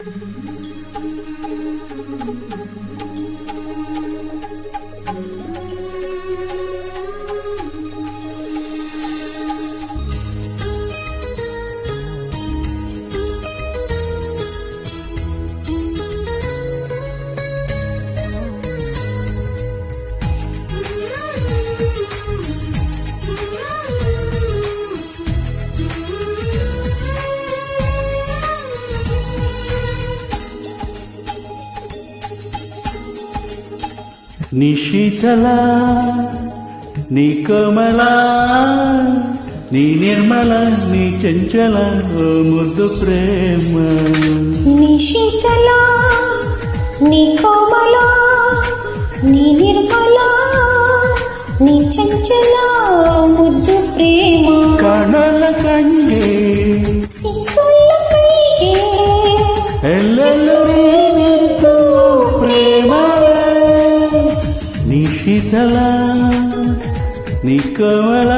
Thank you. నీ నీ కమలా నీ నిర్మల నీ చంచల ముద్దు ప్రేమ. నీ నీ కోమల నీ కోమల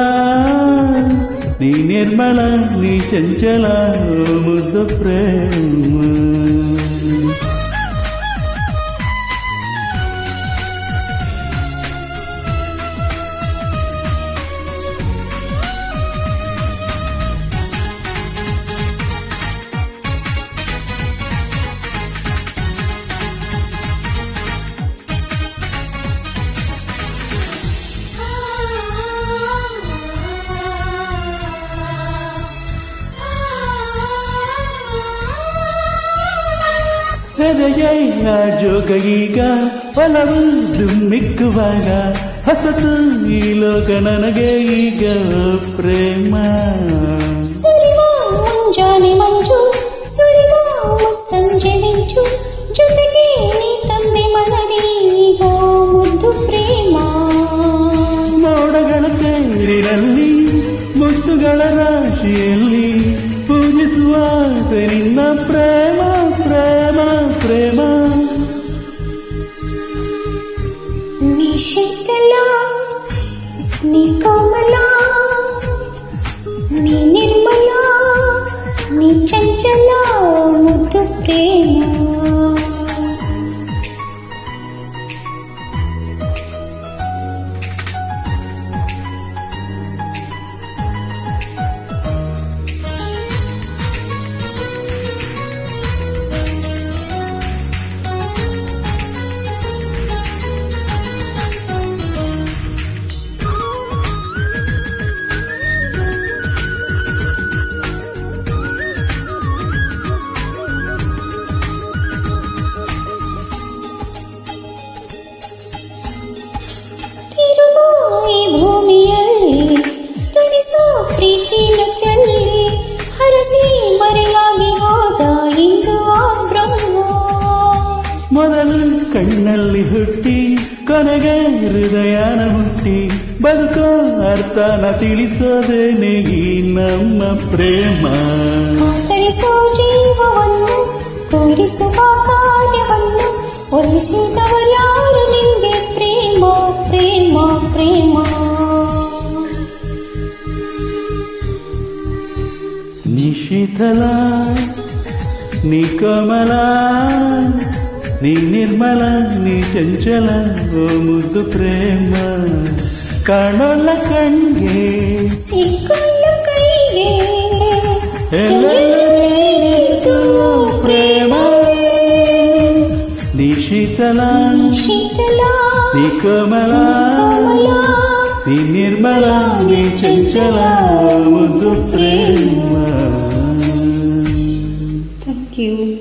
నీ నిర్మల నీ చంచల ఓ ముద్దు ప్రేమ. ಸೆರೆಯೈನ ಜೋಗೀಗ ಒಲವು ದುಮ್ಮಿಕ್ಕುವಾಗ ಹೊಸತು ಈ ಲೋಕ ನನಗೆ ಈಗ ಪ್ರೇಮ ಮುಂಜಾನೆ ಮಂಜು ಸಂಜೆ ಮಿಂಚು ಜೊತೆಗೆ ನೀ ತಂದೆ ಮನದಿ ಈಗ ಮುದ್ದು ಪ್ರೇಮ ಮೋಡಗಳ ಕೈರಿನಲ್ಲಿ ಮುತ್ತುಗಳ ರಾಶಿಯಲ್ಲಿ ಪೂಜಿಸುವ ನಿನ್ನ ಪ್ರೇಮ ಪ್ರೇಮ ప్రేమ. నీ శక్తిలో నీ కోమలో నీ నిర్మలో నీ చంచలో ముద్దు ప్రేమ. ಕಣ್ಣಲ್ಲಿ ಹುಟ್ಟಿ ಕೊನೆಗೆ ಹೃದಯನ ಹುಟ್ಟಿ ಬದುಕೋ ಅರ್ಥನ ತಿಳಿಸೋದೇನೆ ಈ ನಮ್ಮ ಪ್ರೇಮ ಕಾತರಿಸೋ ಜೀವವನ್ನು ತೋರಿಸುವ ಕಾರ್ಯವನ್ನು ಒಲಿಸಿದವರ್ಯಾರು ನಿಮಗೆ ಪ್ರೇಮ ಪ್ರೇಮ ಪ್ರೇಮ ನಿಶಿಥಲ ನಿಕಮಲ నీ నిర్మల నీ చంచల ఓ ముద్దు ప్రేమ. కణల కంగే. ప్రేమ. నీ శీతల నీ కమల నీ నిర్మల నీ చంచల ముద్దు ప్రేమ. Thank you.